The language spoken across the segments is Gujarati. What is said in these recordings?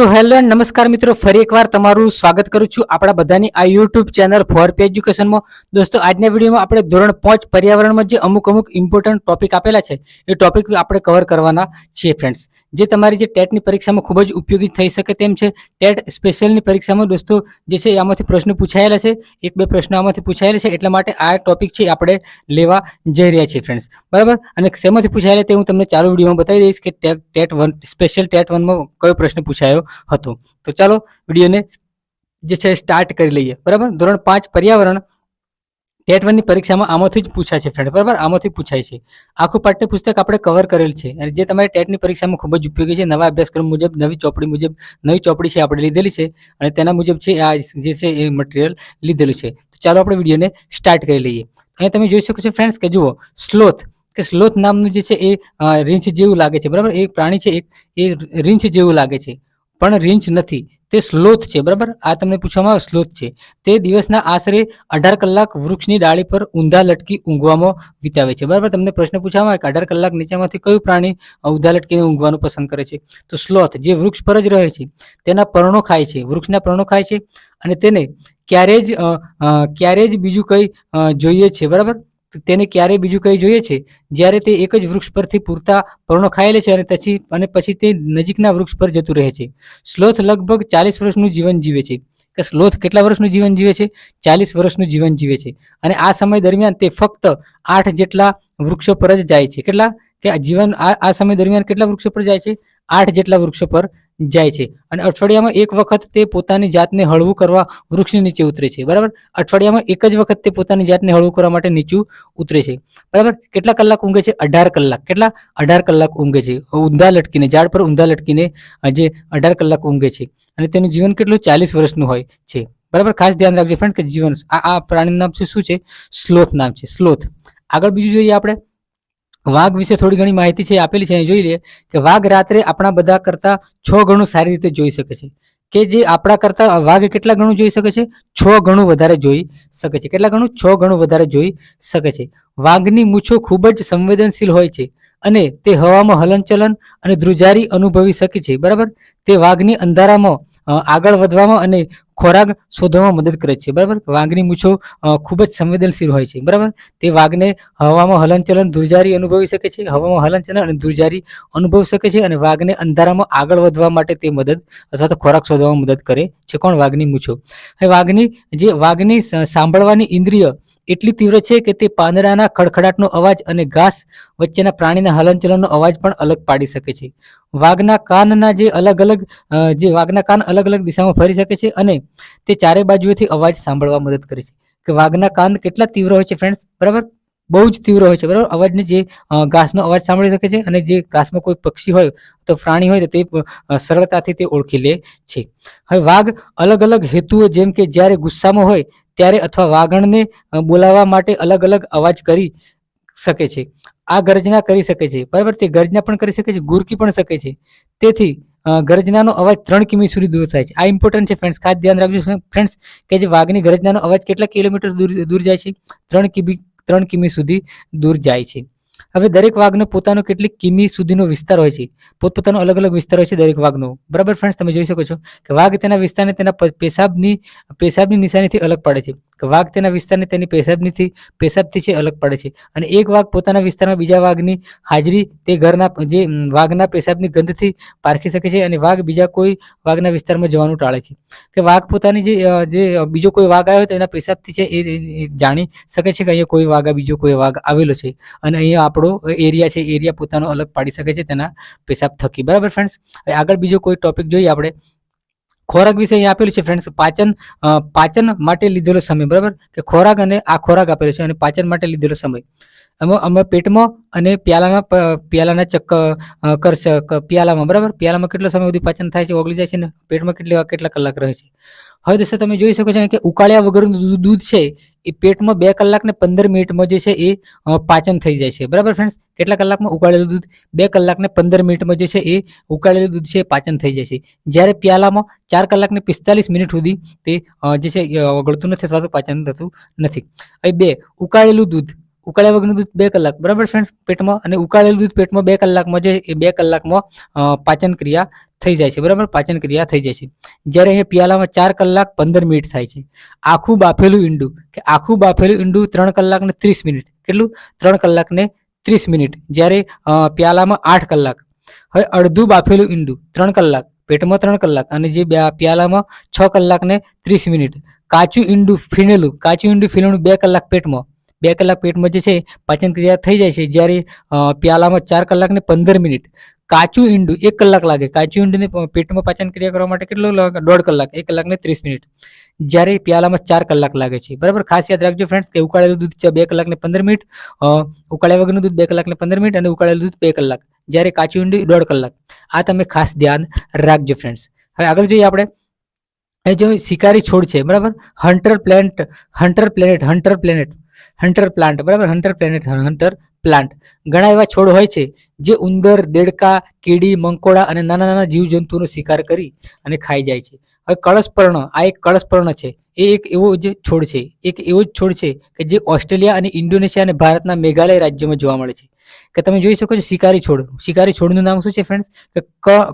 સો હેલો એન્ડ નમસ્કાર મિત્રો, ફરી એકવાર તમારું સ્વાગત કરું છું આપણા બધાની આ યુટ્યુબ ચેનલ ફોર પે એજ્યુકેશનમાં દોસ્તો, આજના વિડીયોમાં આપણે ધોરણ પાંચ પર્યાવરણમાં જે અમુક અમુક ઇમ્પોર્ટન્ટ ટોપિક આપેલા છે, એ ટોપિક આપણે કવર કરવાના છીએ ફ્રેન્ડ્સ જે તમારી જે ટેટની પરીક્ષામાં ખૂબ જ ઉપયોગી થઈ શકે તેમ છે. ટેટ સ્પેશિયલની પરીક્ષામાં દોસ્તો, જે છે આમાંથી પ્રશ્નો પૂછાયેલા છે. એક બે પ્રશ્નો આમાંથી પૂછાયેલા છે, એટલા માટે આ ટોપિક છે આપણે લેવા જઈ રહ્યા છીએ ફ્રેન્ડ્સ બરાબર? અને શેમાંથી પૂછાયેલા તે હું તમને ચાલુ વિડીયોમાં બતાવી દઈશ કે TET TET one, special TET વનમાં કયો પ્રશ્ન પૂછાયો હતો. તો ચાલો વિડીયોને જે છે સ્ટાર્ટ કરી લઈએ. બરાબર? ધોરણ પાંચ પર્યાવરણ ટેટ વનની પરીક્ષામાં આમાંથી જ પૂછાય છે ફ્રેન્ડ બરાબર? આમાંથી પૂછાય છે. આખું પાઠ્યપુસ્તક આપણે કવર કરેલ છે. અને જે તમારી ટેટની પરીક્ષામાં ખૂબ જ ઉપયોગી છે, નવા અભ્યાસક્રમ મુજબ, નવી ચોપડી મુજબ, નવી ચોપડી છે આપણે લીધેલી છે. અને તેના મુજબ છે આ જે છે એ મટીરિયલ લીધેલું છે. તો ચાલો આપણે વિડીયોને સ્ટાર્ટ કરી લઈએ. અહીંયા તમે જોઈ શકો છો ફ્રેન્ડ્સ કે જુઓ સ્લોથ કે સ્લોથ નામનું જે છે એ રીંછ જેવું લાગે છે, બરાબર? એ પ્રાણી છે, એક, એ રીંછ જેવું લાગે છે. પણ રીંછ નથી. તે સ્લોથ છે, બરાબર? આ તમને પૂછવામાં આવે, સ્લોથ છે. તે દિવસના આશરે અઢાર કલાક વૃક્ષની ડાળી પર ઊંધા લટકી ઊંઘવામાં વિતાવે છે, બરાબર? તમને પ્રશ્ન પૂછવામાં આવે કે અઢાર કલાક નીચેમાંથી કયું પ્રાણી ઊંધા લટકીને ઊંઘવાનું પસંદ કરે છે? તો સ્લોથ, જે વૃક્ષ પર જ રહે છે, તેના પર્ણો ખાય છે. વૃક્ષના પર્ણો ખાય છે અને તેને ક્યારે જ ક્યારે જ બીજું કંઈ જોઈએ છે, બરાબર? તેને ક્યારે બીજું કંઈ જોઈએ છે? જ્યારે તે એક જ વૃક્ષ પરથી પૂરતા પર્ણો ખાઈ લે છે અને પછી અને પછી તે નજીકના વૃક્ષ પર જતું રહે છે. સ્લોથ લગભગ ચાલીસ વર્ષનું જીવન જીવે છે. કે સ્લોથ કેટલા વર્ષનું જીવન જીવે છે? ચાલીસ વર્ષનું જીવન જીવે છે. અને આ સમય દરમિયાન તે ફક્ત આઠ જેટલા વૃક્ષો પર જ જાય છે. કેટલા? કે જીવન આ આ સમય દરમિયાન કેટલા વૃક્ષો પર જાય છે? આઠ જેટલા વૃક્ષો પર જાય છે. અને અઠવાડિયામાં એક વખત તે પોતાની જાતને હળવું કરવા વૃક્ષની નીચે ઉતરે છે. બરાબર? અઠવાડિયામાં એક જ વખત તે પોતાની જાતને હળવું કરવા માટે નીચું ઉતરે છે. બરાબર? કેટલા કલાક ઊંઘે છે? અઢાર કલાક. કેટલા? અઢાર કલાક ઊંઘે છે. ઊંધા લટકીને, ઝાડ પર ઊંધા લટકીને જે અઢાર કલાક ઊંઘે છે. અને તેનું જીવન કેટલું? ચાલીસ વર્ષનું હોય છે. બરાબર? ખાસ ધ્યાન રાખજો ફ્રેન્ડ કે જીવન, આ પ્રાણીનું નામ શું છે? સ્લોથ નામ છે. સ્લોથ. આગળ બીજું જોઈએ આપણે. વાઘ વિશે થોડી ઘણી માહિતી છે આપેલી છે. અહીં જોઈ લઈએ કે વાઘ રાત્રે આપણા બધા કરતા છ ગણું સારી રીતે જોઈ શકે છે. કે જે આપણા કરતા, વાઘ કેટલા ગણું જોઈ શકે છે? છ ગણું વધારે જોઈ શકે છે. કેટલા ગણું? છ ગણું વધારે જોઈ શકે છે. વાઘની મૂછો ખૂબ જ સંવેદનશીલ હોય છે અને તે હવામાં હલનચલન અને ધ્રુજારી અનુભવી શકે છે. બરાબર? તે વાઘની અંધારામાં આગળ વધવામાં અને ખોરાક શોધવામાં મદદ કરે છે. બરાબર? વાઘની મૂછો ખૂબ જ સંવેદનશીલ હોય છે. બરાબર? તે વાઘને હવામાં હલનચલન ધ્રુજારી અનુભવી શકે છે. હવામાં હલનચલન અને ધ્રુજારી અનુભવી શકે છે અને વાઘને અંધારામાં આગળ વધવા માટે તે મદદ અથવા તો ખોરાક શોધવામાં મદદ કરે છે. કોણ? વાઘની મૂછો. હવે વાઘની જે, વાઘની સાંભળવાની ઇન્દ્રિય એટલી તીવ્ર છે કે તે પાંદડાના ખડખડાટનો અવાજ અને ઘાસ વચ્ચેના પ્રાણીના હલનચલનનો અવાજ પણ અલગ પાડી શકે છે. વાઘના કાનના જે અલગ અલગ જે વાઘના કાન અલગ અલગ દિશામાં ફરી શકે છે અને તે ચારે બાજુએથી અવાજ સાંભળવા મદદ કરે છે. કે વાઘના કાન કેટલા તીવ્ર હોય છે ફ્રેન્ડ્સ બરાબર? બહુ જ તીવ્ર હોય છે, બરાબર? અવાજને જે ઘાસનો અવાજ સાંભળી શકે છે અને જે ઘાસમાં કોઈ પક્ષી હોય તો પ્રાણી હોય તો તે સરળતાથી તે ઓળખી લે છે. હવે વાઘ અલગ અલગ હેતુઓ જેમ કે જ્યારે ગુસ્સામાં હોય ત્યારે અથવા વાઘણને બોલાવવા માટે અલગ અલગ અવાજ કરી શકે છે. આ ગર્જના કરી શકે છે. બરાબર? તે ગર્જના પણ કરી શકે છે. ગુરકી પણ શકે છે. તેથી ગર્જનાનો અવાજ ત્રણ કિમી સુધી દૂર થાય છે. આ ઇમ્પોર્ટન્ટ છે ફ્રેન્ડ્સ ખાસ ધ્યાન રાખજો ફ્રેન્ડ્સ કે જે વાઘની ગર્જનાનો અવાજ કેટલા કિલોમીટર દૂર દૂર જાય છે? ત્રણ કિમી ત્રણ કિમી સુધી દૂર જાય છે. હવે દરેક વાઘનો પોતાનો કેટલીક કિમી સુધીનો વિસ્તાર હોય છે. પોતપોતાનો અલગ અલગ વિસ્તાર હોય છે દરેક વાઘનો. બરાબર ફ્રેન્ડ્સ તમે જોઈ શકો છો કે વાઘ તેના વિસ્તારને તેના પેશાબની પેશાબની નિશાનીથી અલગ પાડે છે. કે વાઘ તેના વિસ્તારને તેની પેશાબનીથી, પેશાબથી છે અલગ પાડે છે. અને એક વાઘ પોતાના વિસ્તારમાં બીજા વાઘની હાજરી તે ઘરના જે વાઘના પેશાબની ગંધથી પારખી શકે છે અને વાઘ બીજા કોઈ વાઘના વિસ્તારમાં જવાનું ટાળે છે. કે વાઘ પોતાની જે જે બીજો કોઈ વાઘ આવ્યો તો એના પેશાબથી છે એ જાણી શકે છે કે અહીંયા કોઈ વાઘ બીજો કોઈ વાઘ આવેલો છે. અને અહીંયા આપણો એરિયા છે, એરિયા પોતાનો અલગ પાડી શકે છે તેના પેશાબ થકી. બરાબર ફ્રેન્ડ્સ આગળ બીજો કોઈ ટોપિક જોઈએ આપણે. ખોરાક વિશે અહીંયા આપેલું છે ફ્રેન્ડ્સ પાચન પાચન માટે લીધેલો સમય. બરાબર? કે ખોરાક અને આ ખોરાક આપેલો છે અને પાચન માટે લીધેલો સમય. પેટમાં અને પ્યાલાના પ્યાલાના ચક્ક કરશ પ્યાલામાં, બરાબર? પ્યાલામાં કેટલો સમય સુધી પાચન થાય છે, ઓગળી જાય છે ને? પેટમાં કેટલી કેટલા કલાક રહે છે? હવે દોસ્તો, તમે જોઈ શકો છો કે ઉકાળ્યા વગરનું દૂધ- છે, એ પેટમાં બે કલાક ને પંદર મિનિટમાં જે છે એ પાચન થઈ જાય છે. બરાબર ફ્રેન્ડ્સ કેટલા કલાકમાં ઉકાળેલું દૂધ? બે કલાક ને પંદર મિનિટમાં જે છે એ ઉકાળેલું દૂધ છે પાચન થઈ જાય છે. જ્યારે પ્યાલામાં ચાર કલાક ને પિસ્તાલીસ મિનિટ સુધી તે જે છે ઓગળતું નથી અથવા તો પાચન થતું નથી. અહીં બે, ઉકાળેલું દૂધ. ઉકાળ્યા વગરનું દૂધ બે કલાક. બરાબર ફ્રેન્ડ્સ પેટમાં અને ઉકાળેલું દૂધ પેટમાં બે કલાકમાં જે એ બે કલાકમાં પાચન ક્રિયા થઈ જાય છે. બરાબર? પાચન ક્રિયા થઈ જાય છે. જ્યારે અહીંયા પિયાલામાં ચાર કલાક પંદર મિનિટ થાય છે. આખું બાફેલું ઈંડું, કે આખું બાફેલું ઈંડું ત્રણ કલાક ને ત્રીસ મિનિટ. કેટલું? ત્રણ કલાક ને ત્રીસ મિનિટ. જ્યારે પિયાલામાં આઠ કલાક. હવે અડધું બાફેલું ઈંડું, ત્રણ કલાક. પેટમાં ત્રણ કલાક. અને જે પ્યાલામાં છ કલાક ને ત્રીસ મિનિટ. કાચું ઈંડું ફીણેલું, કાચું ઈંડું ફીણેલું બે કલાક પેટમાં. બે કલાક પેટમાં જે છે, પાચન ક્રિયા થઈ જાય છે, જ્યારે પ્યાલામાં ચાર કલાક ને પંદર મિનિટ. કાચું ઈંડું એક કલાક લાગે. કાચું ઈંડુને પેટમાં પાચન ક્રિયા કરવા માટે કેટલો દોઢ કલાક. એક કલાક ને ત્રીસ મિનિટ. જ્યારે પ્યાલામાં ચાર કલાક લાગે છે. બરાબર? ખાસ યાદ રાખજો ફ્રેન્ડ્સ કે ઉકાળેલું દૂધ બે કલાક ને પંદર મિનિટ ઉકાળ્યા વગરનું દૂધ બે કલાક ને પંદર મિનિટ અને ઉકાળેલું દૂધ બે કલાક. જ્યારે કાચું ઈંડું દોઢ કલાક. આ તમે ખાસ ધ્યાન રાખજો ફ્રેન્ડ્સ હવે આગળ જોઈએ આપણે. એ જો શિકારી છોડ છે, બરાબર? Hunter planet hunter planet hunter planet hunter plant બરાબર? હન્ટર પ્લેનેટ હન્ટર પ્લાન્ટ ઘણા એવા છોડ હોય છે જે ઉંદર, દેડકા, કીડી, મંકોડા અને નાના નાના જીવજંતુઓનો શિકાર કરી અને ખાઈ જાય છે. હવે કળશપર્ણ આ એક કળશપર્ણ છે. એ એક એવો જ છોડ છે. એક એવો જ છોડ છે કે જે ઓસ્ટ્રેલિયા અને ઇન્ડોનેશિયા અને ભારતના મેઘાલય રાજ્યમાં જોવા મળે છે. કે તમે જોઈ શકો છો શિકારી છોડ. શિકારી છોડનું નામ શું છે ફ્રેન્ડ્સ કે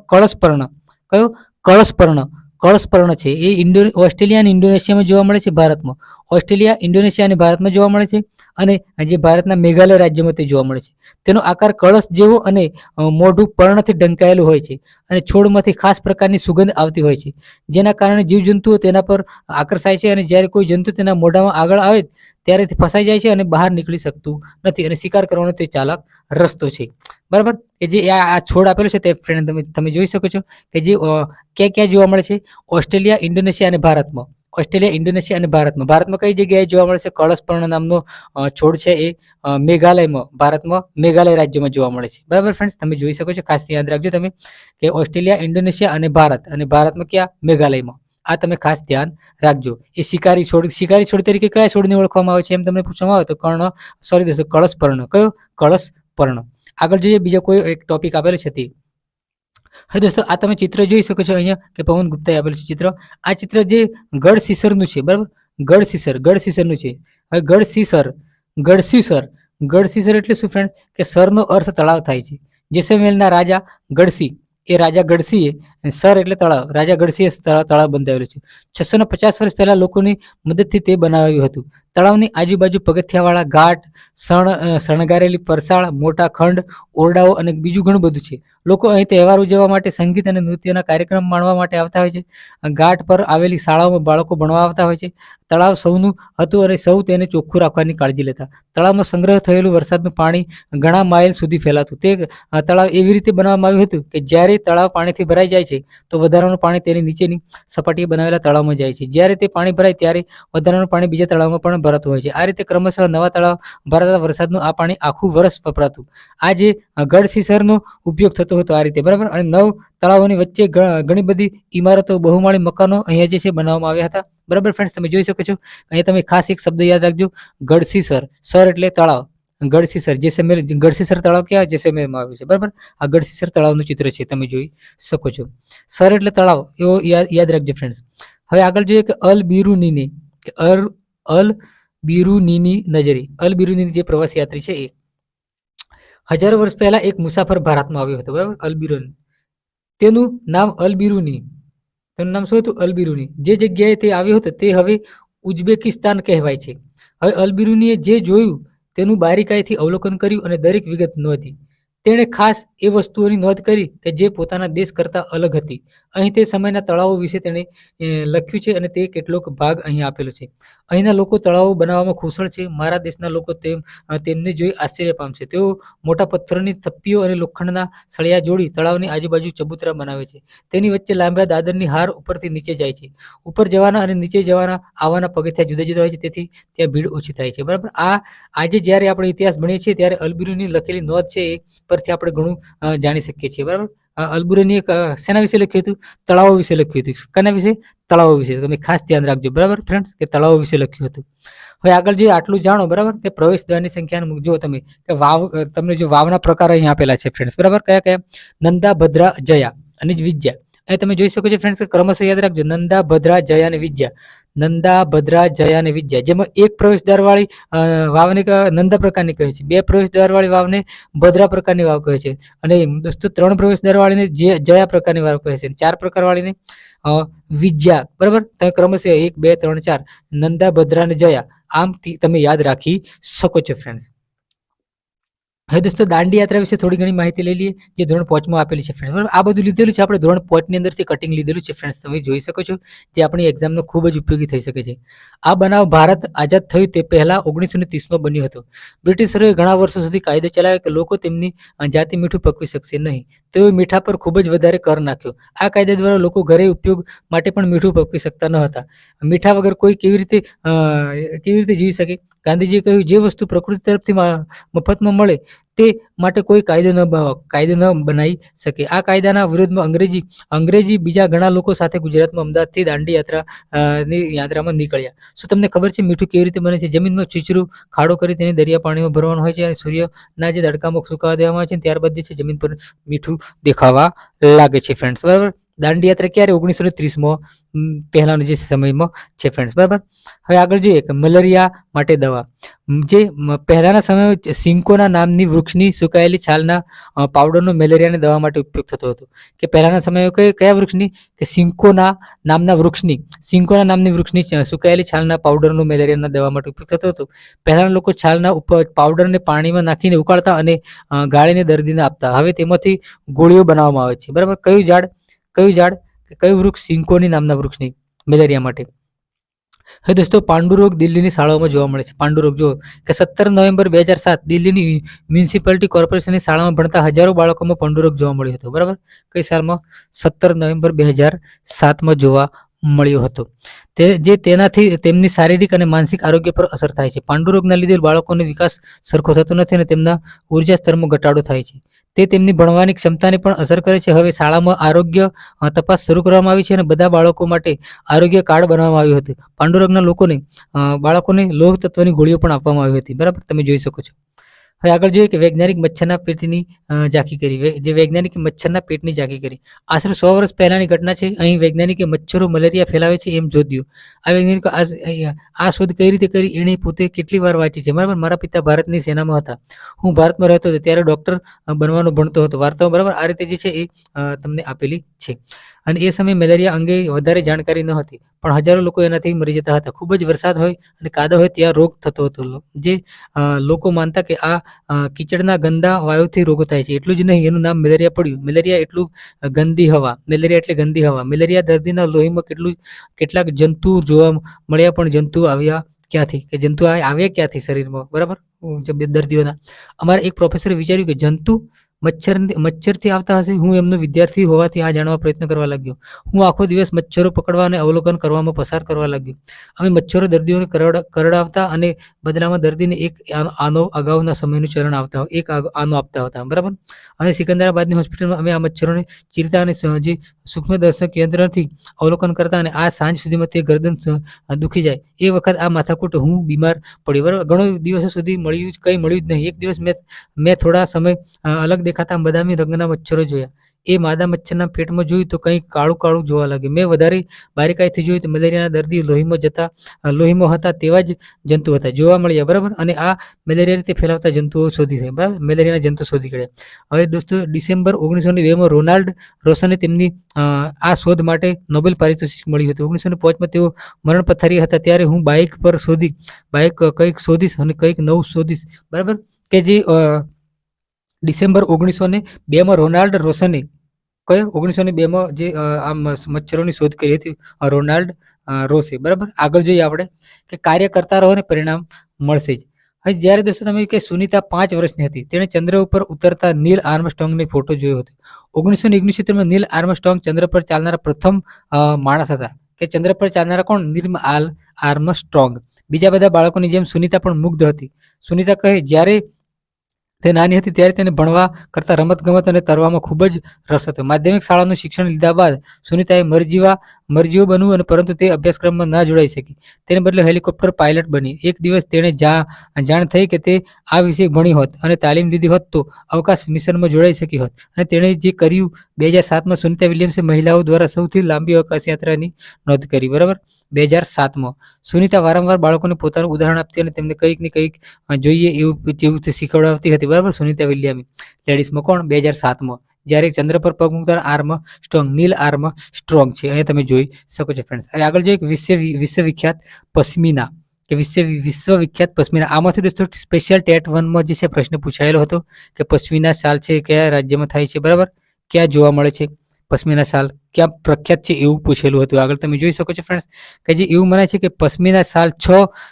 કળશપર્ણ કયો? કળશપર્ણ કળશપર્ણ છે. એ ઇન્ડો, ઓસ્ટ્રેલિયા અને ઇન્ડોનેશિયામાં જોવા મળે છે ભારતમાં. ઓસ્ટ્રેલિયા, ઇન્ડોનેશિયા અને ભારતમાં જોવા મળે છે અને જે ભારતના મેઘાલય રાજ્યમાં તે જોવા મળે છે. તેનો આકાર કળશ જેવો અને મોઢું પર્ણથી ઢંકાયેલું હોય છે. અને છોડમાંથી ખાસ પ્રકારની સુગંધ આવતી હોય છે. જેના કારણે જીવજંતુઓ તેના પર આકર્ષાય છે અને જ્યારે કોઈ જંતુ તેના મોઢામાં આગળ આવે ત્યારે તે ફસાઈ જાય છે અને બહાર નીકળી શકતું નથી અને શિકાર કરવાનો તે ચાલક રસ્તો છે. બરાબર? કે જે આ છોડ આપેલો છે તે ફ્રેન્ડ તમે તમે જોઈ શકો છો કે જે ક્યાં ક્યાં જોવા મળે છે? ઓસ્ટ્રેલિયા, ઇન્ડોનેશિયા અને ભારતમાં. ઓસ્ટ્રેલિયા, ઇન્ડોનેશિયા અને ભારતમાં. ભારતમાં કઈ જગ્યાએ જોવા મળે છે? કળશપર્ણ નામનો છોડ છે એ મેઘાલયમાં, ભારતમાં, મેઘાલય રાજ્યમાં જોવા મળે છે. બરાબર ફ્રેન્ડ્સ તમે જોઈ શકો છો. ખાસ યાદ રાખજો તમે કે ઓસ્ટ્રેલિયા, ઇન્ડોનેશિયા અને ભારત અને ભારતમાં ક્યાં? મેઘાલયમાં. આ તમે ખાસ ધ્યાન રાખજો. એ શિકારી છોડ શિકારી છોડ તરીકે કયા છોડને ઓળખવામાં આવે છે એમ તમને પૂછવામાં આવે તો કર્ણ સોરી દોસ્તો, કળશપર્ણ. કયો? કળશપર્ણ. આગળ જોઈએ, બીજો કોઈ એક ટોપિક આપેલો છે તે. હવે દોસ્તો, આ તમે ચિત્ર જોઈ શકો છો અહીંયા કે પવન ગુપ્તાએ આપેલું છે ચિત્ર. આ ચિત્ર જે ગઢ સીસરનું છે, બરાબર? ગઢ સીસર છે. હવે ગઢ સીસર ગઢ સીસર ગઢ એટલે શું ફ્રેન્ડ્સ કે સરનો અર્થ તળાવ થાય છે. જેસલમેરના રાજા ગઢસી એ રાજા ગઢસીએ સર એટલે તળાવ. રાજા ગઢસીએ તળાવ તળાવ બંધાવેલું છે. છસો પચાસ વર્ષ પહેલાં લોકોની મદદથી તે બનાવાયું હતું. તળાવની આજુબાજુ પગથિયાવાળા ઘાટ શણ શણગારેલી પરસાળ, મોટા ખંડ, ઓરડાઓ અને બીજું ઘણું બધું છે. લોકો અહીં તહેવાર ઉજવવા માટે સંગીત અને નૃત્યના કાર્યક્રમ માણવા માટે આવતા હોય છે. ઘાટ પર આવેલી શાળાઓમાં બાળકો ભણવા આવતા હોય છે. તળાવ સૌનું હતું અને સૌ તેને ચોખ્ખું રાખવાની કાળજી લેતા. તળાવમાં સંગ્રહ થયેલું વરસાદનું પાણી ઘણા માઇલ સુધી ફેલાતું. તે તળાવ એવી રીતે બનાવવામાં આવ્યું હતું કે જ્યારે તળાવ પાણીથી ભરાઈ જાય છે, તો વધારાનું પાણી તેની નીચેની સપાટીએ બનાવેલા તળાવમાં જાય છે. જ્યારે તે પાણી ભરાય ત્યારે વધારાનું પાણી બીજા તળાવમાં પણ ભરાતું હોય છે. આ રીતે ક્રમશઃ નવા તળાવ ભરાતા વરસાદનું આ પાણી આખું વર્ષ વપરાતું. આ જે અ, ઉપયોગ થતો હતો આ રીતે બરાબર? અને નવ તળાવોની વચ્ચે ઘણી બધી ઇમારતો બહુમાળી મકાનો અહીંયા જે છે બનાવવામાં આવ્યા હતા. બરાબર ફ્રેન્ડ્સ તમે જોઈ શકો છો. અહીંયા તમે ખાસ એક શબ્દ યાદ રાખજો. ગઢસીસર સર એટલે તળાવ. ગઢસીસર જેસલમેર ગઢસીસર તળાવ ક્યાં જેસલમેરમાં આવ્યું છે. બરાબર? આ ગઢસીસર તળાવનું ચિત્ર છે તમે જોઈ શકો છો. સર એટલે તળાવ એવો યાદ યાદ રાખજો ફ્રેન્ડ્સ હવે આગળ જોઈએ કે અલ બિરુનીની અર અલ બિરુનીની નજરે. અલ બિરુનીની જે પ્રવાસ યાત્રી છે એ. હજારો વર્ષ પહેલા એક મુસાફર ભારતમાં આવ્યો હતો, બરાબર? અલ બિરુન. તેનું નામ અલ બિરુની. તેનું નામ શું હતું? અલ બિરુની. જે જગ્યાએ તે આવ્યો હતો તે હવે ઉઝબેકિસ્તાન કહેવાય છે. હવે અલ બિરુનીએ જે જોયું તેનું બારીકાઈથી અવલોકન કર્યું અને દરેક વિગત નોંધી. તેણે ખાસ એ વસ્તુઓની નોંધ કરી કે જે પોતાના દેશ કરતાં અલગ હતી. અહીં તે સમયના તળાવો વિશે તેણે લખ્યું છે અને તે કેટલોક ભાગ અહીં આપેલો છે. અહીંના લોકો તળાવો બનાવવામાં કુશળ છે. મારા દેશના લોકો તેમ તેમને જોઈ આશ્ચર્ય પામશે તેઓ મોટા પથ્થરોની થપ્પીઓ અને લોખંડના સળિયા જોડી તળાવની આજુબાજુ ચબૂતરા બનાવે છે. તેની વચ્ચે લાંબા દાદરની હાર ઉપરથી નીચે જાય છે. ઉપર જવાના અને નીચે જવાના આવવાના પગથિયા જુદા જુદા હોય છે. તેથી ત્યાં ભીડ ઓછી થાય છે. બરાબર? આ, આજે જ્યારે આપણે ઇતિહાસ ભણીએ છીએ, ત્યારે અલબીરુની લખેલી નોંધ છે એ પરથી આપણે ઘણું જાણી શકીએ છીએ. બરાબર? અલબુરની એક સેના વિશે લખ્યું હતું? તળાવો વિશે લખ્યું હતું. કના વિશે? તળાવો વિશે. તમે ખાસ ધ્યાન રાખજો. બરાબર? ફ્રેન્ડ્સ કે તળાવો વિશે લખ્યું હતું. હવે આગળ જે આટલું જાણો, બરાબર? કે પ્રવેશ દ્વારની સંખ્યાને જો તમે, કે વાવ તમને જો વાવના પ્રકાર અહીં આપેલા છે ફ્રેન્ડ્સ બરાબર? કયા કયા? નંદા, ભદ્રા, જયા. અને જ એ તમે જોઈ શકો છો ફ્રેન્ડ્સ કે ક્રમશ યાદ રાખજો, નંદા, ભદ્રા, જયા અને વિદ્યા. નંદા, ભદ્રા, જયા અને વિદ્યા. જેમાં એક પ્રવેશદ્વાર વાળી વાવને નંદા પ્રકારની કહે છે. બે પ્રવેશદ્વાર વાળી વાવને ભદ્રા પ્રકારની વાવ કહે છે. અને દોસ્તો, ત્રણ પ્રવેશદ્વાર વાળીને જે, જયા પ્રકારની વાવ કહે છે. ચાર પ્રકાર વાળીને વિદ્યા. બરાબર? તમે ક્રમશ એક, બે, ત્રણ, ચાર. નંદા, ભદ્રા અને જયા. આમ તમે યાદ રાખી શકો છો ફ્રેન્ડ્સ હવે દોસ્તો દાંડી યાત્રા વિશે થોડી ઘણી માહિતી લઈ લઈએ, જે ધોરણ પાંચમાં આપેલી છે ફ્રેન્ડ્સ બરાબર? આ બધું લીધેલું છે. આપણે ધોરણ પાંચની અંદરથી કટિંગ લીધેલું છે ફ્રેન્ડ્સ તમે જોઈ શકો છો જે આપણી એક્ઝામનો ખૂબ જ ઉપયોગી થઈ શકે છે. આ બનાવ ભારત આઝાદ થયું તે પહેલાં ઓગણીસો ને ત્રીસમાં બન્યો હતો. બ્રિટિશરોએ ઘણા વર્ષો સુધી કાયદો ચલાવ્યો કે લોકો તેમની જાતિ મીઠું પકવી શકશે નહીં. તેઓએ મીઠા પર ખૂબ જ વધારે કર નાખ્યો. આ કાયદા દ્વારા લોકો ઘરે ઉપયોગ માટે પણ મીઠું પકવી શકતા ન હતા. મીઠા વગર કોઈ કેવી રીતે કેવી રીતે જીવી શકે? ગાંધીજીએ કહ્યું, જે વસ્તુ પ્રકૃતિ તરફથી મફતમાં મળે તે માટે કોઈ કાયદો ન કાયદો ન બનાવી શકે. આ કાયદાના વિરોધમાં અંગ્રેજી અંગ્રેજી બીજા ઘણા લોકો સાથે ગુજરાતમાં અમદાવાદથી દાંડી યાત્રા ની યાત્રામાં નીકળ્યા. શું તમને ખબર છે મીઠું કેવી રીતે બને છે? જમીનમાં ચીચરું ખાડો કરી તેને દરિયા પાણીમાં ભરવાનું હોય છે અને સૂર્યના જે તડકામાં સુકાવા દેવામાં આવે છે ત્યારબાદ જે છે જમીન પર મીઠું દેખાવા લાગે છે ફ્રેન્ડ્સ બરાબર? દાંડી યાત્રા ક્યારે ઓગણીસો ને ત્રીસમાં પહેલાંનો જે સમયમાં છે ફ્રેન્ડ્સ બરાબર? હવે આગળ જોઈએ કે મલેરિયા માટે દવા. જે પહેલાંના સમયમાં સિંકોના નામની વૃક્ષની સુકાયેલી છાલના પાવડરનો મેલેરિયાની દવા માટે ઉપયોગ થતો હતો. કે પહેલાંના સમયમાં કઈ કયા વૃક્ષની? કે સિંકોના નામના વૃક્ષની, સિંકોના નામની વૃક્ષની સુકાયેલી છાલના પાવડરનો મેલેરિયાના દવા માટે ઉપયોગ થતો હતો. પહેલાના લોકો છાલના ઉપર પાવડરને પાણીમાં નાખીને ઉકાળતા અને ગાળીને દર્દીને આપતા. હવે તેમાંથી ગોળીઓ બનાવવામાં આવે છે. બરાબર? કયું ઝાડ કયું ઝાડ કે કયું વૃક્ષ સિંકોની નામના વૃક્ષની મેલેરિયા માટે? હવે દોસ્તો, પાંડુરોગ દિલ્હીની શાળાઓમાં જોવા મળે છે. પાંડુરોગ જો કે સત્તર નવેમ્બર બે હજાર સાત દિલ્હીની મ્યુનિસિપાલિટી કોર્પોરેશનની શાળામાં ભણતા હજારો બાળકોમાં પાંડુરોગ જોવા મળ્યો હતો. બરાબર? કઈ સાલમાં સત્તર નવેમ્બર બે હજાર સાતમાં જોવા મળ્યો હતો. તે, જે તેનાથી તેમની શારીરિક અને માનસિક આરોગ્ય પર અસર થાય છે. પાંડુરોગના લીધે બાળકોનો વિકાસ સરખો થતો નથી અને તેમના ઊર્જા સ્તરમાં ઘટાડો થાય છે. તે તેમની ભણવાની ક્ષમતાને પણ અસર કરે છે. હવે શાળામાં આરોગ્ય તપાસ શરૂ કરવામાં આવી છે અને બધા બાળકો માટે આરોગ્ય કાર્ડ બનાવવામાં આવ્યું હતું. પાંડુરંગના લોકોને બાળકોને લોહ તત્વની ગોળીઓ પણ આપવામાં આવી હતી. બરાબર? તમે જોઈ શકો છો. હવે આગળ જોઈએ કે વૈજ્ઞાનિક મચ્છરના પેટની ઝાંખી કરી. જે વૈજ્ઞાનિકે મચ્છરના પેટની ઝાંખી કરી. આશરે સો વર્ષ પહેલાની ઘટના છે. અહીં વૈજ્ઞાનિકે મચ્છરો મલેરિયા ફેલાવે છે એમ જોદ્યું. આ વૈજ્ઞાનિકો આ શોધ કઈ રીતે કરી? એણે પોતે કેટલી વાર વાંચી છે? બરાબર? મારા પિતા ભારતની સેનામાં હતા. હું ભારતમાં રહેતો હતો ત્યારે ડૉક્ટર બનવાનું ભણતો હતો. વાર્તાઓ બરાબર આ રીતે જે છે એ તમને આપેલી છે. અને એ સમયે મેલેરિયા અંગે વધારે જાણકારી ન હતી. પણ હજારો લોકો એનાથી મરી જતા હતા. ખૂબ જ વરસાદ હોય અને કાદવ હોય ત્યાં રોગ થતો હતો. જે લોકો માનતા કે આ કીચડના ગંદા વાયુથી રોગો થાય છે. એટલું જ નહીં, એનું નામ મેલેરિયા પડ્યું. મેલેરિયા એટલું ગંદી હવા. મેલેરિયા એટલે ગંદી હવા. મેલેરિયા દર્દીના લોહીમાં કેટલું, કેટલાક જંતુ જોવા મળ્યા પણ જંતુ આવ્યા ક્યાંથી? કે જંતુ આવ્યા ક્યાંથી શરીરમાં? બરાબર? દર્દીઓના. અમારે એક પ્રોફેસરે વિચાર્યું કે જંતુ મચ્છર મચ્છરથી આવતા હશે? હું એમનો વિદ્યાર્થી હોવાથી આ જાણવા પ્રયત્ન કરવા લાગ્યો. હું આખો દિવસ મચ્છરો પકડવા અને અવલોકન કરવામાં પસાર કરવા લાગ્યો. અમે મચ્છરો દર્દીઓને કરડ, કરડાવતા અને બદલામાં દર્દીને એક આનો અગાઉના સમયનું ચરણ આવતા એક આનો આપતા હતા. બરાબર? અને સિકંદરાબાદની હોસ્પિટલમાં અમે આ મચ્છરોને ચીરતા અને જે સૂક્ષ્મદર્શક યંત્રથી અવલોકન કરતા અને આ સાંજ સુધીમાં તે ગરદન દુખી જાય. એ વખત આ માથાકૂટ હું બીમાર પડી. બરાબર? ઘણો દિવસો સુધી મળ્યું કંઈ મળ્યું જ નહીં. એક દિવસ મેં મેં થોડા સમય અલગ દેખાતા બદામી રંગના મચ્છરો જોયા. એ માદા મચ્છરના પેટમાં જોયું તો કંઈક કાળું કાળું જોવા લાગ્યું. મેં વધારે બારીકાઈથી જોયું તો મલેરિયાના દર્દી લોહીમાં જતા લોહીમાં હતા તેવા જ જંતુ હતા. જોવા મળ્યા, બરાબર? અને આ મેલેરિયાથી ફેલાવતા જંતુઓ શોધી થઈ બરાબર? મેલેરિયાના જંતુ શોધી કાઢ્યા. હવે દોસ્તો, ડિસેમ્બર ઓગણીસો ને બેમાં રોનાલ્ડ રોશને તેમની આ શોધ માટે નોબેલ પારિતોષિક મળ્યું હતું. ઓગણીસો ને પાંચમાં તેઓ મરણ પથારી હતા. ત્યારે હું બાઇક પર શોધી, બાઇક કંઈક શોધીશ અને કંઈક નવું શોધીશ. બરાબર? કે જે ડિસેમ્બર ઓગણીસો ને બેમાં રોનાલ્ડ રોશને કયો? ઓગણીસો ને બેમાં જે આમ મચ્છરોની શોધ કરી હતી રોનાલ્ડ રોશે. બરાબર? આગળ જોઈએ આપણે કે કાર્ય કરતા રહો ને પરિણામ મળશે જ. હવે જ્યારે દોસ્તો તમે કે સુનીતા પાંચ વર્ષની હતી, તેણે ચંદ્ર ઉપર ઉતરતા નીલ આર્મસ્ટોંગને ફોટો જોયો હતો. ઓગણીસો ને ઓગણસિત્તેરમાં નીલ આર્મસ્ટોંગ ચંદ્ર પર ચાલનારા પ્રથમ માણસ હતા. કે ચંદ્ર પર ચાલનારા કોણ? નીલ આલ, આર્મસ્ટ્રોંગ. બીજા બધા બાળકોની જેમ સુનિતા પણ મુગ્ધ હતી. સુનિતા કહે, જ્યારે તે નાની હતી ત્યારે તેને ભણવા કરતાં રમતગમત અને તરવામાં ખૂબ જ રસ હતો. માધ્યમિક શાળાનું શિક્ષણ લીધા બાદ સુનિતાએ મરજીવા મરજીઓ બનવું અને પરંતુ તે અભ્યાસક્રમમાં ના જોડાઈ શકી. તેને બદલે હેલિકોપ્ટર પાયલટ બની. એક દિવસ તેણે જા, જાણ થઈ કે તે આ વિષય ભણી હોત અને તાલીમ લીધી હોત તો અવકાશ મિશનમાં જોડાઈ શકી હોત. અને તેણે જે કર્યું, બે હજાર સાતમાં સુનિતા વિલિયમ્સે મહિલાઓ દ્વારા સૌથી લાંબી અવકાશ યાત્રાની નોંધ કરી, બરાબર? બે હજાર સાતમાં. સુનિતા વારંવાર બાળકોને પોતાનું ઉદાહરણ આપતી અને તેમને કંઈક ને કંઈક જોઈએ એવું, જેવું શીખવડાવતી હતી, બરાબર? સુનિતા વિલિયમ લેડીઝમાં કોણ? બે હજાર સાતમાં. જ્યારે ચંદ્ર પર પગ મૂકતા Armstrong Neil Armstrong છે. અહીંયા તમે જોઈ શકો છો ફ્રેન્ડ્સ હવે આગળ જોઈએ વિશ્વ વિશ્વવિખ્યાત પશ્મિના. કે વિશ્વ વિશ્વવિખ્યાત પશ્મિના. આમાંથી દોસ્તો સ્પેશિયલ ટેટ વનમાં જે છે પ્રશ્ન પૂછાયેલો હતો કે પશ્મિના શાલ છે, કયા રાજ્યમાં થાય છે, બરાબર? ક્યાં જોવા મળે છે? પશ્મિના શાલ ક્યાં પ્રખ્યાત છે એવું પૂછેલું હતું. આગળ તમે જોઈ શકો છો ફ્રેન્ડ્સ કે જે એવું મનાય છે કે પશ્મિના શાલ છ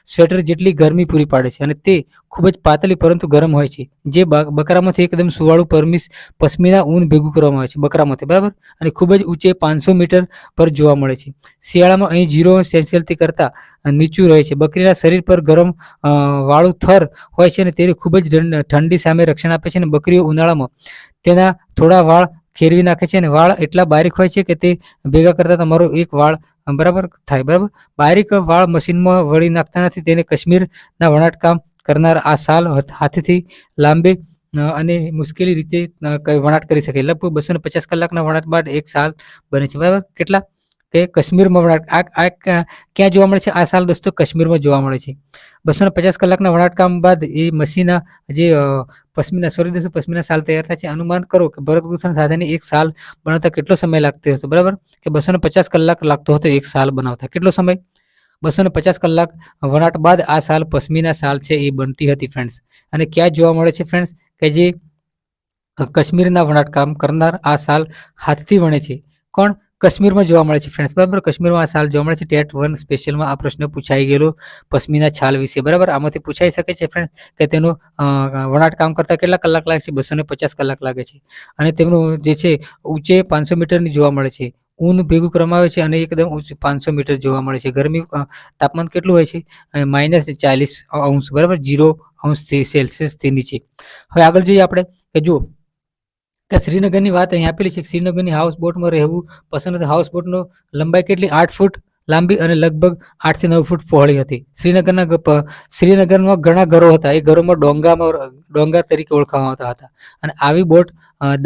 સ્વેટર જેટલી ગરમી પૂરી પાડે છે અને તે ખૂબ જ પાતળી પરંતુ ગરમ હોય છે. જે બક- બકરામાંથી એકદમ સુવાળું પરમિસ પશ્મિના ઊન ભેગું કરવામાં આવે છે, બકરામાંથી, બરાબર? અને ખૂબ જ ઊંચે પાંચસો મીટર પર જોવા મળે છે. શિયાળામાં અહીં ઝીરો સેલ્સિયસથી કરતાં નીચું રહે છે. બકરીના શરીર પર ગરમ વાળું થર હોય છે અને તે ખૂબ જ ઠંડી સામે રક્ષણ આપે છે અને બકરીઓ ઉનાળામાં તેના થોડા વાળ ખેરવી નાખે છે અને વાળ એટલા બારીક હોય છે કે તે ભેગા કરતાં તમારો એક વાળ બરાબર થાય, બરાબર? બારીક વાળ મશીનમાં વળી નાખતા નથી, તેને કાશ્મીરના વણાટકામ કરનાર આ સાલ હાથથી લાંબે અને મુશ્કેલી રીતે વણાટ કરી શકે. લગભગ બસો પચાસ કલાકના વણાટ બાદ એક સાલ બને છે, બરાબર? કેટલા? કે કાશ્મીરમાં વણાટ આ ક્યાં જોવા મળે છે? આ સાલ દોસ્તો કાશ્મીરમાં જોવા મળે છે. બસો પચાસ કલાકના વણાટકામ બાદ એ મસીના જે પશ્મિના સોરી દોસ્તો, પશ્મિના સાલ તૈયાર થાય છે. અનુમાન કરો કે ભરતભૂષણ સાથેની એક સાલ બનાવતા કેટલો સમય લાગતો હતો બરાબર? કે બસો પચાસ કલાક લાગતો હતો એક સાલ બનાવતા. કેટલો સમય? બસો પચાસ કલાક વણાટ બાદ આ સાલ પશ્મિના સાલ છે એ બનતી હતી ફ્રેન્ડ્સ અને ક્યાં જોવા મળે છે ફ્રેન્ડ્સ કે જે કાશ્મીરના વણાટકામ કરનાર આ સાલ હાથથી વણે છે. કોણ? કાશ્મીરમાં જોવા મળે છે ફ્રેન્ડ્સ બરાબર? કશ્મીરમાં આ સાલ જોવા મળે છે. ટેટ વન સ્પેશિયલમાં આ પ્રશ્ન પૂછાઈ ગયેલો પશ્મિના છાલ વિશે. બરાબર? આમાંથી પૂછાઈ શકે છે ફ્રેન્ડ કે તેનું વણાટ કામ કરતા કેટલા કલાક લાગે છે? બસો પચાસ કલાક લાગે છે. અને તેમનું જે છે, ઊંચે પાંચસો મીટરની જોવા મળે છે. ઊન ભેગું કરવામાં આવે છે અને એકદમ ઊંચું પાંચસો મીટર જોવા મળે છે. ગરમી તાપમાન કેટલું હોય છે? માઇનસ ચાલીસ અંશ. બરાબર? જીરો અંશ સેલ્સિયસથી નીચે. હવે આગળ જોઈએ આપણે, કે જો કે શ્રીનગરની વાત અહીં આપેલી છે કે શ્રીનગરની હાઉસ બોટમાં રહેવું પસંદ હતું. હાઉસ બોટનો લંબાઈ કેટલી? આઠ ફૂટ લાંબી અને લગભગ આઠથી નવ ફૂટ પહોળી હતી. શ્રીનગરના શ્રીનગરમાં ઘણા ઘરો હતા. એ ઘરોમાં ડોંગામાં ડોંગા તરીકે ઓળખવામાં આવતા હતા. અને આવી બોટ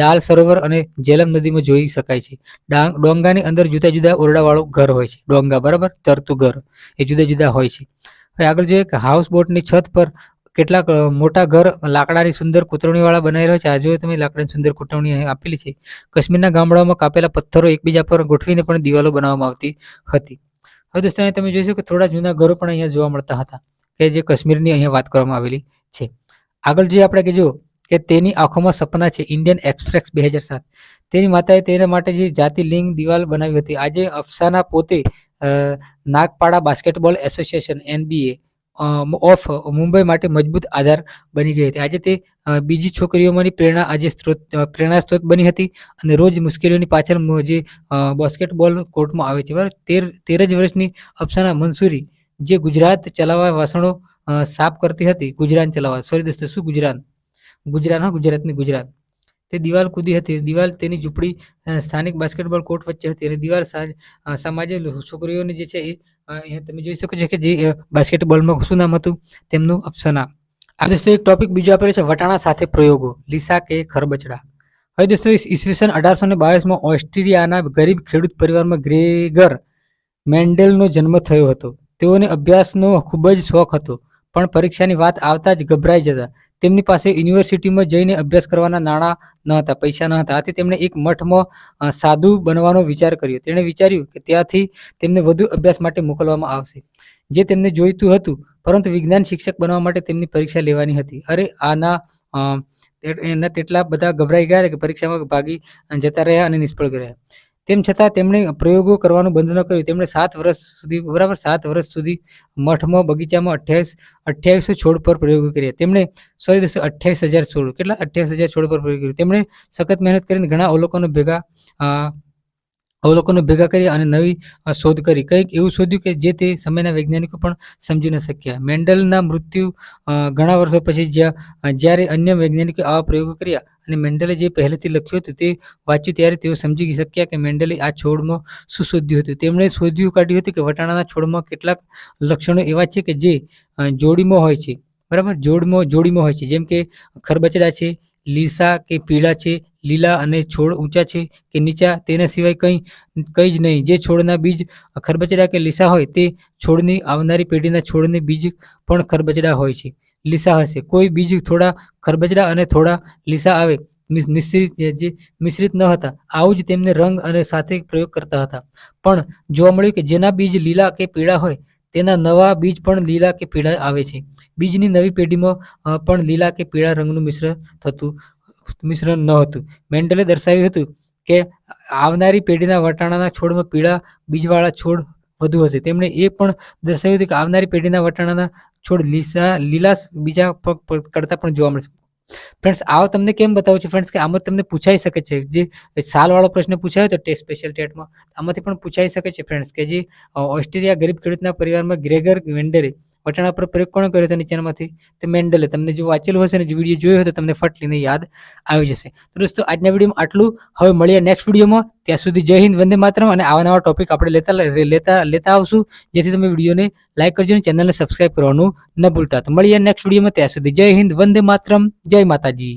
દાલ સરોવર અને જેલમ નદીમાં જોઈ શકાય છે. ડાંગ ડોંગાની અંદર જુદા જુદા ઓરડાવાળું ઘર હોય છે. ડોંગા, બરાબર? તરતું ઘર. એ જુદા જુદા હોય છે. હવે આગળ જોઈએ કે હાઉસ બોટની છત પર કેટલાક મોટા ઘર લાકડાની સુંદર કોતરણીવાળા બનાવી હોય છે. આજે તમે, લાકડાની સુંદર કોતરણી આપેલી છે. કાશ્મીરના ગામડાઓમાં કાપેલા પથ્થરો એકબીજા પર ગોઠવીને પણ દિવાલો બનાવવામાં આવતી હતી. હવે દોસ્તો તમે જોઈશો કે થોડા જૂના ઘરો પણ અહીંયા જોવા મળતા હતા, કે જે કાશ્મીરની અહીંયા વાત કરવામાં આવેલી છે. આગળ જે આપણે કે જો કે તેની આંખોમાં સપના છે, ઇન્ડિયન એક્સપ્રેસ બે હજાર સાત. તેની માતાએ તેના માટે જે જાતિ લિંગ દિવાલ બનાવી હતી. આજે અફસાના પોતે Nagpada basketball association, NBA of Mumbai માટે મજબૂત આધાર બની ગઈ હતી. આજે તે બીજી છોકરીઓમાંની પ્રેરણા આજે સ્ત્રોત પ્રેરણા સ્ત્રોત બની હતી અને રોજ મુશ્કેલીઓની પાછળ જે બાસ્કેટબોલ કોર્ટમાં આવે છે. બરાબર? તેર તેર જ વર્ષની અફસાના મંસૂરી જે ગુજરાત ચલાવવા વાસણો સાફ કરતી હતી. ગુજરાત ચલાવવા. સોરી દોસ્તો, શું ગુજરાત ગુજરાત હા, ગુજરાતની ગુજરાત તે દિવાલ કૂદી હતી. દિવાલ તેની ઝૂંપડી સ્થાનિક બાસ્કેટબોલ કોર્ટ વચ્ચે હતી અને દિવાલ સમાજે છોકરીઓને જે છે એ અહીંયા તમે જોઈ શકો છો કે જે બાસ્કેટબોલમાં શું નામ હતું? તેમનું અપ્સના આ દોસ્તો એક ટોપિક બીજો આપેલો છે, વટાણા સાથે પ્રયોગો. લીસા કે ખરબચડા. હવે દોસ્તો ઈસવીસન અઢારસો ને બાવીસમાં ઓસ્ટ્રેલિયાના ગરીબ ખેડૂત પરિવારમાં ગ્રેગર મેન્ડેલનો જન્મ થયો હતો. તેઓને અભ્યાસનો ખૂબ જ શોખ હતો, પણ પરીક્ષાની વાત આવતા જ ગભરાઈ જતા. તેમની પાસે યુનિવર્સિટીમાં જઈને અભ્યાસ કરવાના નાણાં ન હતા, પૈસા ન હતા. આથી તેમણે એક મઠમાં સાધુ બનવાનો વિચાર કર્યો. તેણે વિચાર્યું કે ત્યાંથી તેમને વધુ અભ્યાસ માટે મોકલવામાં આવશે. જે તેમને જોઈતું હતું, પરંતુ વિજ્ઞાન શિક્ષક બનવા માટે તેમની પરીક્ષા લેવાની હતી. અરે, આના એના તેટલા બધા ગભરાઈ ગયા કે પરીક્ષામાં ભાગી જતા રહ્યા અને નિષ્ફળ ગયા. તેમ છતાં તેમણે પ્રયોગો કરવાનું બંધ ન કર્યું. તેમણે સાત વર્ષ સુધી, બરાબર સાત વર્ષ સુધી મઠમાં, બગીચામાં અઠ્યાવીસ, અઠ્યાવીસો છોડ પર પ્રયોગો કર્યા. તેમણે સોરી, દોસ્તો, અઠ્યાવીસ હજાર છોડ, કેટલા? અઠ્યાવીસ હજાર છોડ પર પ્રયોગ કર્યો. તેમણે સખત મહેનત કરીને ઘણા અવલોકનો ભેગા અવલોકનો ભેગા કરી અને નવી શોધ કરી. કંઈક એવું શોધ્યું કે જે તે સમયના વૈજ્ઞાનિકો પણ સમજી ન શક્યા. મેન્ડલના મૃત્યુ ઘણા વર્ષો પછી જ્યાં જ્યારે અન્ય વૈજ્ઞાનિકોએ આવા પ્રયોગો કર્યા અને મેન્ડલે જે પહેલેથી લખ્યું હતું તે વાંચ્યું ત્યારે તેઓ સમજી શક્યા કે મેન્ડલે આ છોડમાં શું શોધ્યું હતું. તેમણે શોધ્યું કાઢ્યું હતું કે વટાણાના છોડમાં કેટલાક લક્ષણો એવા છે કે જે જોડીમાં હોય છે. બરાબર? જોડમાં, જોડીમાં હોય છે. જેમ કે ખરબચડા છે, લીસા કે પીળા છે લીલા અને છોડ ઊંચા છે કે નીચા તેના સિવાય કંઈ કંઈ જ નહીં. જે છોડના બીજ ખરબચડા કે લીસા હોય તે છોડની આવનારી પેઢીના છોડની બીજ પણ ખરબચડા હોય છે. લીસા હશે. કોઈ બીજ થોડા ખરબચડા અને થોડા લીસા આવે નિશ્ચિત જે મિશ્રિત ન હતા, આવું જ તેમને રંગ અને સાથે પ્રયોગ કરતા હતા. પણ જોવા મળ્યું કે જેના બીજ લીલા કે પીળા હોય, તેના નવા બીજ પણ લીલા કે પીળા આવે છે. બીજની નવી પેઢીમાં પણ લીલા કે પીળા રંગનું મિશ્રણ થતું મિશ્રણ ન હતું. મેન્ડલે દર્શાવ્યું હતું કે આવનારી પેઢીના વટાણાના છોડમાં પીળા બીજવાળા છોડ વધુ હશે. તેમણે એ પણ દર્શાવ્યું હતું કે આવનારી પેઢીના વટાણાના છોડ લીસા, લીલાશ બીજા કરતાં પણ જોવા મળશે. ફ્રેન્ડ્સ, આવો તમને કેમ બતાવું છું ફ્રેન્ડ્સ કે આમાં તમને પૂછાઈ શકે છે. જે સાલવાળો પ્રશ્ન પૂછાયો હતો ટેસ્ટ સ્પેશિયલ ટેટમાં, આમાંથી પણ પૂછાઈ શકે છે ફ્રેન્ડ્સ કે જે ઓસ્ટ્રેલિયા ગરીબ ખેડૂતના પરિવારમાં ગ્રેગર વેન્ડરે વટાણા પર પ્રયોગ કોણ કર્યો હતો નીચેનામાંથી તે મેન્ડલે તમને જો વાંચેલું હશે ને, જો વીડિયો જોયો હોય તો તમને ફટલીને યાદ આવી જશે. તો દોસ્તો, આજના વિડીયોમાં આટલું. હવે મળીએ નેક્સ્ટ વિડીયોમાં. ત્યાં સુધી જય હિન્દ, વંદે માતરમ અને આવા નવા ટોપિક આપણે લેતા લેતા લેતા આવશું. જેથી તમે વિડીયોને લાઇક કરજો અને ચેનલને સબસ્ક્રાઇબ કરવાનું ન ભૂલતા. તો મળીએ નેક્સ્ટ વિડીયોમાં. ત્યાં સુધી જય હિન્દ, વંદે માતરમ. જય માતાજી.